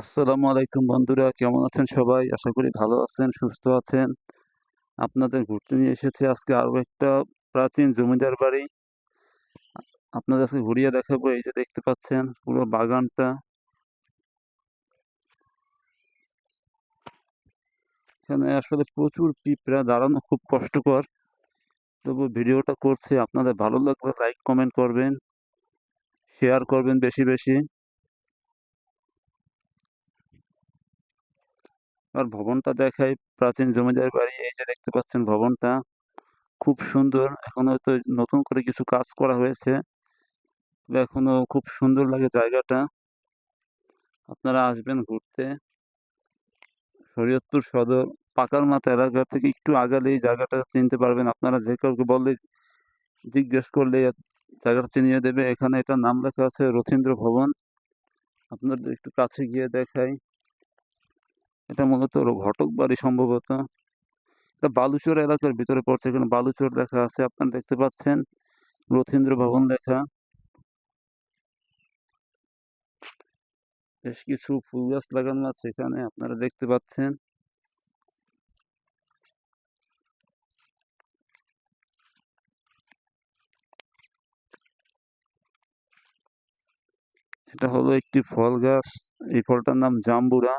আসসালামু আলাইকুম বন্ধুরা, কেমন আছেন সবাই? আশা করি ভালো আছেন, সুস্থ আছেন। আপনাদের ঘুরতে নিয়ে এসেছে আজকে আরও একটা প্রাচীন জমিদার বাড়ি। আপনাদের আজকে ঘুরিয়ে দেখাবো, এই যে দেখতে পাচ্ছেন পুরো বাগানটা। এখানে আসলে প্রচুর পিঁপড়া দাঁড়ানো খুব কষ্টকর। তবু ভিডিওটা করছি, আপনাদের ভালো লাগলে লাইক, কমেন্ট করবেন, শেয়ার করবেন বেশি বেশি। আর ভবনটা দেখাই প্রাচীন জমিদার বাড়ি, এই যে দেখতে পাচ্ছেন ভবনটা। খুব সুন্দর, এখন হয়তো নতুন করে কিছু কাজ করা হয়েছে। এখনও খুব সুন্দর লাগে জায়গাটা। আপনারা আসবেন ঘুরতে। শরীয়তপুর সদর, পাকার মাথা এলাকা থেকে একটু আগালে এই জায়গাটা চিনতে পারবেন। আপনারা যে কাউকে বললে জিজ্ঞেস করলে জায়গাটা চিনিয়ে দেবে। এখানে এটা নাম লেখা আছে রথীন্দ্র ভবন। আপনাদের একটু কাছে গিয়ে দেখাই। এটা মূলত ঘটক বাড়ি সম্ভবত। এটা বালুচর এলাকার ভিতরে পড়ছে, এখানে বালুচর লেখা আছে, আপনারা দেখতে পাচ্ছেন। রথীন্দ্র ভবন লেখা। বেশ কিছু ফুল গাছ লাগানো আছে এখানে, আপনারা দেখতে পাচ্ছেন। এটা হলো একটি ফল গাছ, এই ফলটার নাম জাম্বুরা।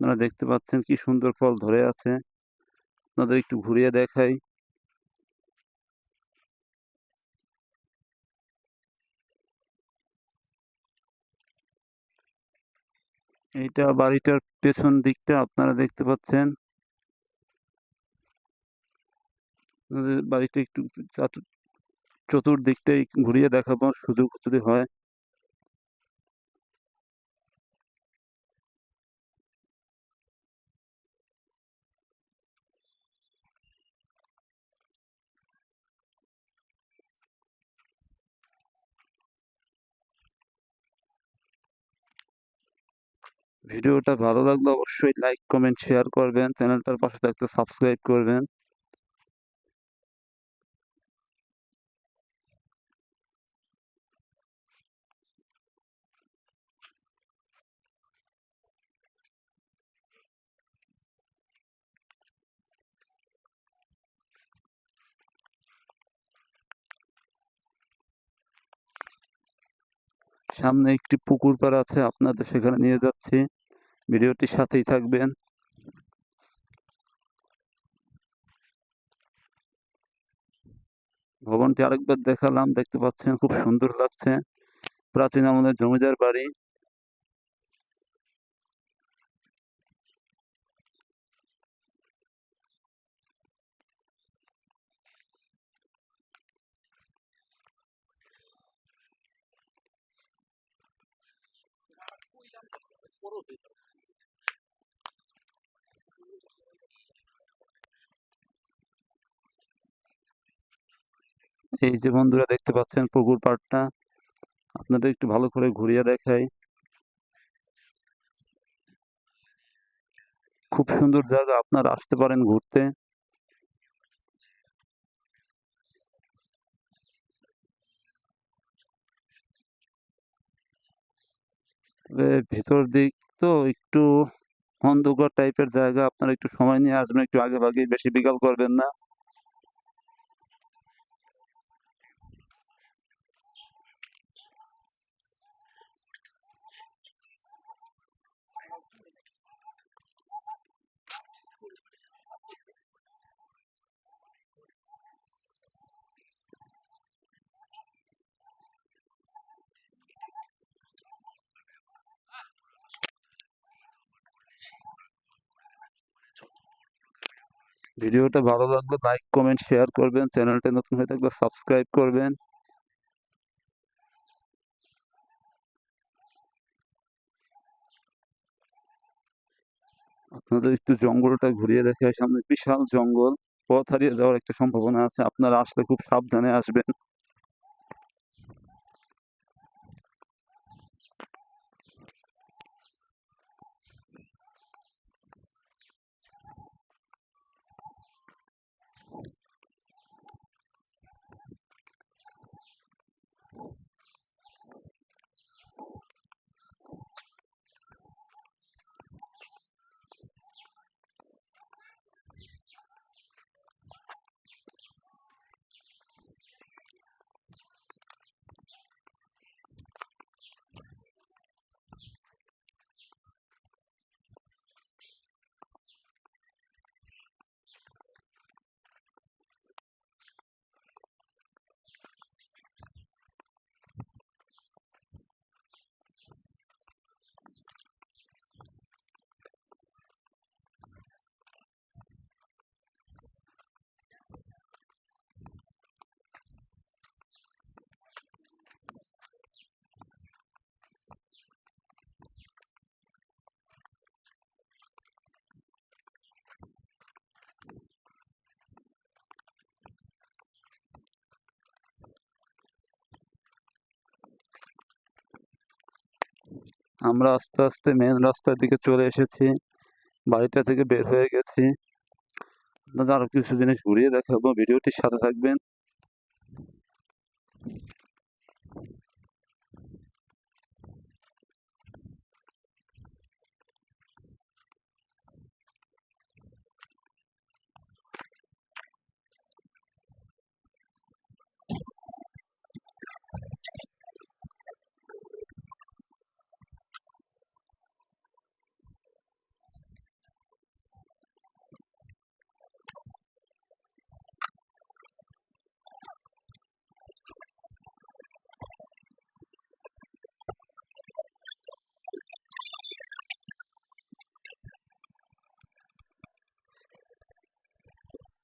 আপনারা দেখতে পাচ্ছেন কি সুন্দর ফল ধরে আছে। আপনাদের একটু ঘুরিয়ে দেখাই। এইটা বাড়িটার পেছন দিকটা আপনারা দেখতে পাচ্ছেন। বাড়িতে একটু চাতু- চতুর্দিকটাই ঘুরিয়ে দেখাবো সুযোগ যদি হয়। ভিডিওটা ভালো লাগলে অবশ্যই লাইক কমেন্ট শেয়ার করবেন। চ্যানেলটার পাশে থাকতে সাবস্ক্রাইব করবেন। সামনে একটি পুকুর পাড় আছে, আপনাদের সেখানে নিয়ে যাচ্ছি। ভিডিওটির সাথেই থাকবেন। ভবনটি আরেকবার দেখালাম, দেখতে পাচ্ছেন খুব সুন্দর লাগছে। প্রাচীন আমাদের জমিদার বাড়ি। এই যে বন্ধুরা দেখতে পাচ্ছেন পুকুর পাড়টা, আপনাদের একটু ভালো করে ঘুরিয়ে দেখাই। খুব সুন্দর জায়গা, আপনারা আসতে পারেন ঘুরতে। ভিতর দিক তো একটু অন্ধকার টাইপের জায়গা, আপনারা একটু সময় নিয়ে আসবেন, একটু আগে ভাগে বেশি বিকাল করবেন না। ভিডিওটা ভালো লাগলে লাইক কমেন্ট শেয়ার করবেন। চ্যানেলটা নতুন হয়ে থাকলে সাবস্ক্রাইব করবেন। আপনাদের একটু জঙ্গলটা ঘুরিয়ে দেখে সামনে বিশাল জঙ্গল। পথ হারিয়ে যাওয়ার একটা সম্ভাবনা আছে। আপনারা আসলে খুব সাবধানে আসবেন। আমরা আস্তে আস্তে মেন রাস্তার দিকে চলে এসেছি। বাড়িটা থেকে বের হয়ে গেছি। আপনাদের আরও কিছু জিনিস ঘুরিয়ে দেখাবো। ভিডিওটির সাথে থাকবেন।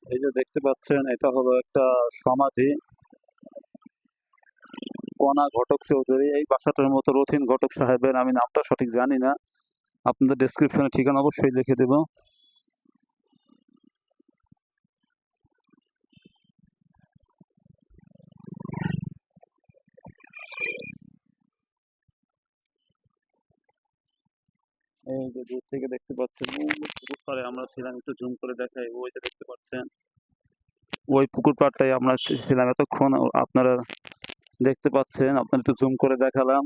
এই যে দেখতে পাচ্ছেন, এটা হলো একটা সমাধি। কণা ঘটক চৌধুরী, এই বাসাটার মতো রথিন ঘটক সাহেবের, আমি নামটা সঠিক জানি না। আপনাদের ডেসক্রিপশনে ঠিকানা অবশ্যই লিখে দেব। এই যে দূর থেকে দেখতে পাচ্ছেন। পুকুর পাড়ে আমরা ছিলাম একটু জুম করে দেখাই ওই যে দেখতে পাচ্ছেন। ওই পুকুর পাড়টাই আমরা ছিলাম এতক্ষণ আপনারা দেখতে পাচ্ছেন আপনার একটু জুম করে দেখালাম।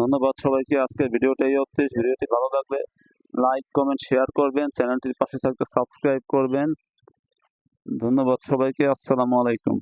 ধন্যবাদ সবাইকে আজকের ভিডিওটা এই অবধি। ভিডিওটি ভালো লাগলে লাইক কমেন্ট শেয়ার করবেন। চ্যানেলটির পাশে থাকতে সাবস্ক্রাইব করবেন। ধন্যবাদ সবাইকে আসসালামু আলাইকুম।